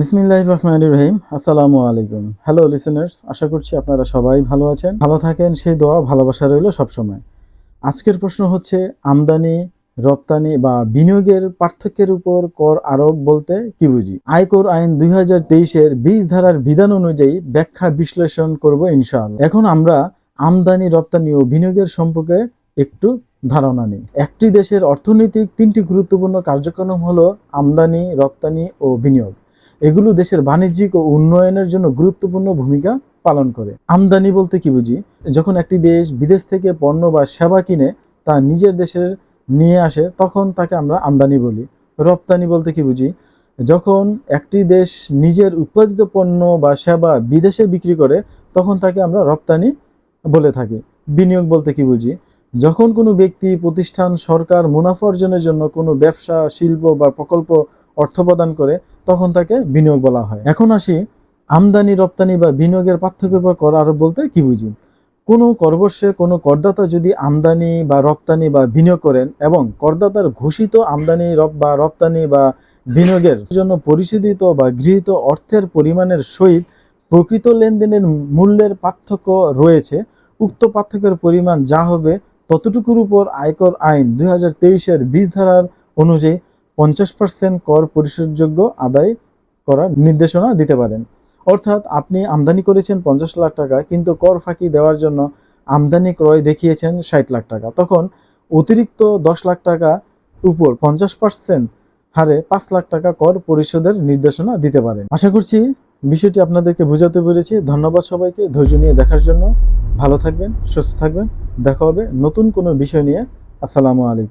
বিসমিল্লাহ রহমান রহিম। আসসালামু আলাইকুম। হ্যালো লিসেনার্স আশা করছি আপনারা সবাই ভালো আছেন। ভালো থাকেন, সেই দোয়া, ভালোবাসা রইল সবসময়। আজকের প্রশ্ন হচ্ছে, আমদানি, রপ্তানি বা বিনিয়োগের পার্থক্যের উপর কর আরোপ বলতে কি বুঝি? আয়কর আইন দুই হাজার তেইশের বিশ ধারার বিধান অনুযায়ী ব্যাখ্যা বিশ্লেষণ করব ইনশাআল্লাহ। এখন আমরা আমদানি, রপ্তানি ও বিনিয়োগের সম্পর্কে একটু ধারণা নেই। একটি দেশের অর্থনৈতিক তিনটি গুরুত্বপূর্ণ কার্যক্রম হলো আমদানি, রপ্তানি ও বিনিয়োগ। এগুলো দেশের বাণিজ্যিক ও উন্নয়নের জন্য গুরুত্বপূর্ণ ভূমিকা পালন করে। আমদানি বলতে কি বুঝি? যখন একটি দেশ বিদেশ থেকে পণ্য বা সেবা কিনে তা নিজের দেশের নিয়ে আসে, তখন তাকে আমরা আমদানি বলি। রপ্তানি বলতে কি বুঝি? যখন একটি দেশ নিজের উৎপাদিত পণ্য বা সেবা বিদেশে বিক্রি করে, তখন তাকে আমরা রপ্তানি বলে থাকি। বিনিয়োগ বলতে কি বুঝি? যখন কোনো ব্যক্তি, প্রতিষ্ঠান, সরকার মুনাফা অর্জনের জন্য কোনো ব্যবসা, শিল্প বা প্রকল্প অর্থ প্রদান করে, তখন তাকে বিনিয়োগ বলা হয়। এখন আসি আমদানি, রপ্তানি বা বিনিয়োগের পার্থক্য বা কর আরোপ বলতে কি বুঝি? কোনো করবর্ষে কোনো করদাতা যদি আমদানি বা রপ্তানি বা বিনিয়োগ করেন এবং করদাতার ঘোষিত আমদানি বা রপ্তানি বা বিনিয়োগের জন্য পরিশোধিত বা গৃহীত অর্থের পরিমাণের সহিত প্রকৃত লেনদেনের মূল্যের পার্থক্য রয়েছে, উক্ত পার্থক্যের পরিমাণ যা হবে ততটুকুর উপর আয়কর আইন দুই হাজার তেইশের বিশ ধারার অনুযায়ী পঞ্চাশ পার্সেন্ট কর পরিশোধযোগ্য আদায় করার নির্দেশনা দিতে পারেন। অর্থাৎ আপনি আমদানি করেছেন পঞ্চাশ লাখ টাকা, কিন্তু কর ফাঁকি দেওয়ার জন্য আমদানি ক্রয় দেখিয়েছেন ষাট লাখ টাকা। তখন অতিরিক্ত দশ লাখ টাকা উপর পঞ্চাশ পার্সেন্ট হারে পাঁচ লাখ টাকা কর পরিশোধের নির্দেশনা দিতে পারেন। আশা করছি বিষয়টি আপনাদেরকে বোঝাতে পেরেছি। ধন্যবাদ সবাইকে। ধৈর্য নিয়ে দেখার জন্য ভালো থাকবেন, সুস্থ থাকবেন। দেখা হবে নতুন কোনো বিষয় নিয়ে। আসসালামু আলাইকুম।